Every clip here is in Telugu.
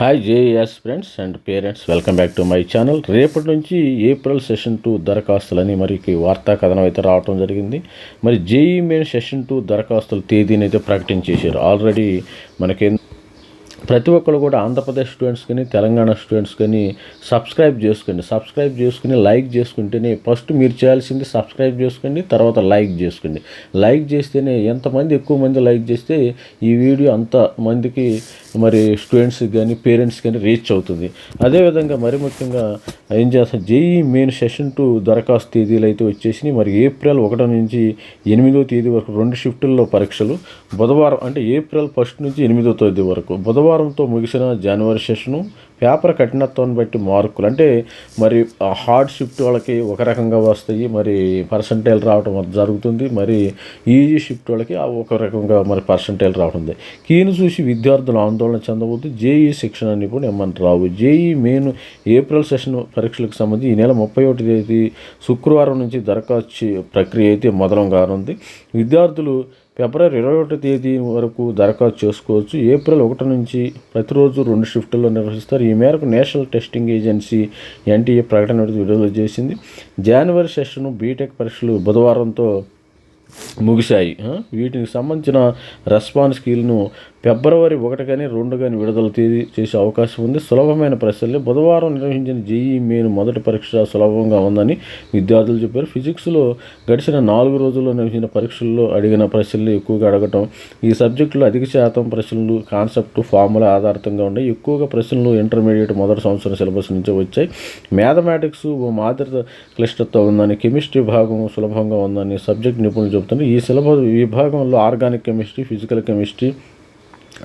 Hi JS friends and parents welcome back to my channel రేపటి నుంచి ఏప్రిల్ సెషన్ టూ దరఖాస్తులని మరి వార్తా కథనం అయితే రావడం జరిగింది. మరి జేఈ మెయిన్ సెషన్ టూ దరఖాస్తుల తేదీని అయితే ప్రకటించేశారు ఆల్రెడీ మనకి ప్రతి ఒక్కరు కూడా ఆంధ్రప్రదేశ్ స్టూడెంట్స్ కానీ తెలంగాణ స్టూడెంట్స్ కానీ సబ్స్క్రైబ్ చేసుకోండి. సబ్స్క్రైబ్ చేసుకుని లైక్ చేసుకుంటేనే ఫస్ట్ మీరు చేయాల్సింది సబ్స్క్రైబ్ చేసుకోండి తర్వాత లైక్ చేసుకోండి. లైక్ చేస్తేనే ఎంతమంది ఎక్కువ మంది లైక్ చేస్తే ఈ వీడియో అంత మందికి మరి స్టూడెంట్స్కి కానీ పేరెంట్స్ కానీ రీచ్ అవుతుంది. అదేవిధంగా మరి ముఖ్యంగా ఏం చేస్తాం జేఈ మెయిన్ సెషన్ టూ దరఖాస్తు తేదీలు అయితే వచ్చేసి మరి ఏప్రిల్ ఒకటో నుంచి ఎనిమిదో తేదీ వరకు రెండు షిఫ్టుల్లో పరీక్షలు. బుధవారం అంటే ఏప్రిల్ ఫస్ట్ నుంచి ఎనిమిదో తేదీ వరకు. బుధవారంతో ముగిసిన జనవరి సెషను పేపర్ కఠినత్వాన్ని బట్టి మార్కులు. అంటే మరి హార్డ్ షిఫ్ట్ వాళ్ళకి ఒక రకంగా వస్తాయి. మరి పర్సంటైల్ రావడం జరుగుతుంది. మరి ఈజీ షిఫ్ట్ వాళ్ళకి ఒక రకంగా మరి పర్సంటైల్ రావడం కీను చూసి విద్యార్థులు ఆందోళన ఆందోళన చెందవద్దు జేఈ శిక్షణ నిపుణుడు ఎమ్మంట Rao JEE main April session పరీక్షలకు సంబంధించి ఈ నెల ముప్పై ఒకటి తేదీ శుక్రవారం నుంచి దరఖాస్తు ప్రక్రియ అయితే మొదలం కానుంది. విద్యార్థులు ఫిబ్రవరి ఇరవై ఒకటో తేదీ వరకు దరఖాస్తు చేసుకోవచ్చు. ఏప్రిల్ ఒకటి నుంచి ప్రతిరోజు రెండు షిఫ్టుల్లో నిర్వహిస్తారు. ఈ మేరకు నేషనల్ టెస్టింగ్ ఏజెన్సీ ఎన్టీఏ ప్రకటన విడుదల చేసింది. జనవరి సెషన్ బీటెక్ పరీక్షలు బుధవారంతో ముగిశాయి. వీటికి సంబంధించిన రెస్పాన్స్ కీలను ఫిబ్రవరి ఒకటి కానీ రెండు కానీ విడుదల తేదీ చేసే అవకాశం ఉంది. సులభమైన ప్రశ్నలే. బుధవారం నిర్వహించిన జేఈ మెయిన్ మొదటి పరీక్ష సులభంగా ఉందని విద్యార్థులు చెప్పారు. ఫిజిక్స్లో గడిచిన నాలుగు రోజుల్లో నిర్వహించిన పరీక్షల్లో అడిగిన ప్రశ్నలు ఎక్కువగా అడగటం ఈ సబ్జెక్టులో అధిక శాతం ప్రశ్నలు కాన్సెప్ట్ ఫార్ములా ఆధారితంగా ఉన్నాయి ఎక్కువగా ప్రశ్నలు ఇంటర్మీడియట్ మొదటి సంవత్సరం సిలబస్ నుంచి వచ్చాయి. మ్యాథమెటిక్స్ ఓ మాదిరి క్లిష్టత ఉందని కెమిస్ట్రీ భాగం సులభంగా ఉందని సబ్జెక్ట్ నిపుణులు చెబుతున్నారు ఈ సిలబస్ విభాగంలో organic chemistry physical chemistry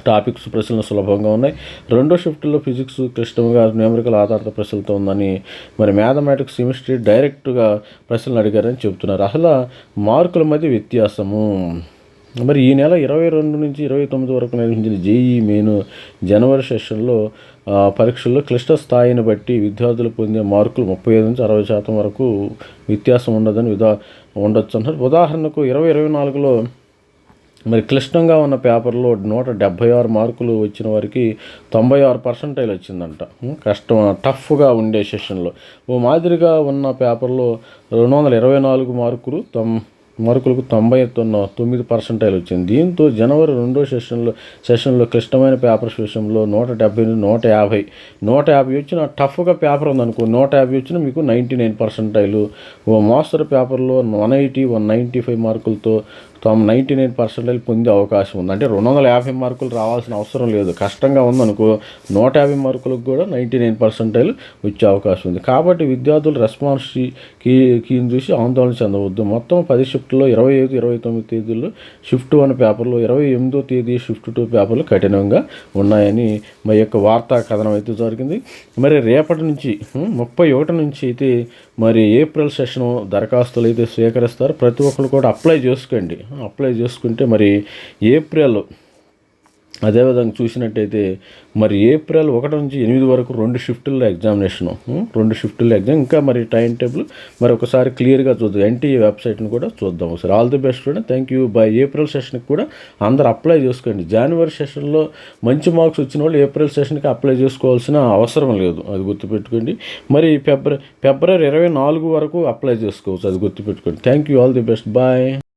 topics ప్రశ్నలు సులభంగా ఉన్నాయి. రెండో షిఫ్ట్లో ఫిజిక్స్ క్లిష్టంగా న్యూమరికల్ ఆధారిత ప్రశ్నలతో ఉందని మరి మ్యాథమెటిక్స్ కెమిస్ట్రీ డైరెక్ట్గా ప్రశ్నలు అడిగారని చెబుతున్నారు. అసలు మార్కుల మధ్య వ్యత్యాసము? మరి ఈ నెల ఇరవై రెండు నుంచి ఇరవై తొమ్మిది వరకు నిర్వహించిన జేఈ మెయిన్ జనవరి సెషన్లో పరీక్షల్లో క్లిష్ట స్థాయిని బట్టి విద్యార్థులు పొందే మార్కులు ముప్పై ఐదు నుంచి అరవై శాతం వరకు వ్యత్యాసం ఉండదని విధా ఉండొచ్చు అంటారు ఉదాహరణకు ఇరవై ఇరవై నాలుగులో మరి క్లిష్టంగా ఉన్న పేపర్లో నూట డెబ్భై ఆరు మార్కులు వచ్చిన వారికి తొంభై ఆరు పర్సంటైల్ వచ్చిందంట. కష్టం టఫ్గా ఉండే సెషన్లో. ఓ మాదిరిగా ఉన్న పేపర్లో రెండు వందల ఇరవై నాలుగు మార్కులు తొం మార్కులకు తొంభై తొమ్మిది పర్సెంటైల్ వచ్చింది. దీంతో జనవరి రెండో సెషన్లో సెషన్లో క్లిష్టమైన పేపర్స్ విషయంలో నూట డెబ్బై నూట యాభై. నూట యాభై వచ్చిన టఫ్గా పేపర్ ఉందనుకో నూట యాభై వచ్చిన మీకు నైంటీ నైన్ పర్సెంటైలు. ఓ మాస్టర్ పేపర్లో one eighty one ninety five మార్కులతో తమ నైంటీ నైన్ పర్సెంటేజ్ పొందే అవకాశం ఉంది. అంటే రెండు వందల యాభై మార్కులు రావాల్సిన అవసరం లేదు. కష్టంగా ఉందనుకో నూట యాభై మార్కులకు కూడా నైంటీ నైన్ పర్సెంటేజ్ వచ్చే అవకాశం ఉంది. కాబట్టి విద్యార్థులు రెస్పాన్స్ కీ కీని చూసి ఆందోళన చెందవద్దు. మొత్తం పది షిఫ్ట్లో ఇరవై ఐదు ఇరవై తొమ్మిది తేదీల్లో షిఫ్ట్ వన్ పేపర్లో ఇరవై ఎనిమిదో తేదీ షిఫ్ట్ టూ పేపర్లు కఠినంగా ఉన్నాయని మా యొక్క వార్తా కథనం అయితే జరిగింది. మరి రేపటి నుంచి ముప్పై ఒకటి నుంచి అయితే మరి ఏప్రిల్ సెషన్ దరఖాస్తులు అయితే స్వీకరిస్తారు. ప్రతి ఒక్కరు కూడా అప్లై చేసుకోండి. అప్లై చేసుకుంటే మరి ఏప్రిల్ అదేవిధంగా చూసినట్టయితే మరి ఏప్రిల్ ఒకటి నుంచి ఎనిమిది వరకు రెండు షిఫ్టుల్లో ఎగ్జామినేషను రెండు షిఫ్టుల్లో ఎగ్జామ్. ఇంకా మరి టైం టేబుల్ మరి ఒకసారి క్లియర్గా చూద్దాం. ఎన్టీఏ వెబ్సైట్ని కూడా చూద్దాం ఒకసారి. All the best student. Thank you. Bye April సెషన్కి కూడా అందరు అప్లై చేసుకోండి. జనవరి సెషన్లో మంచి మార్క్స్ వచ్చిన వాళ్ళు ఏప్రిల్ సెషన్కి అప్లై చేసుకోవాల్సిన అవసరం లేదు. అది గుర్తుపెట్టుకోండి. మరి ఫిబ్రవరి ఫిబ్రవరి ఇరవై నాలుగు వరకు అప్లై చేసుకోవచ్చు. అది గుర్తుపెట్టుకోండి. Thank you. All the best. Bye.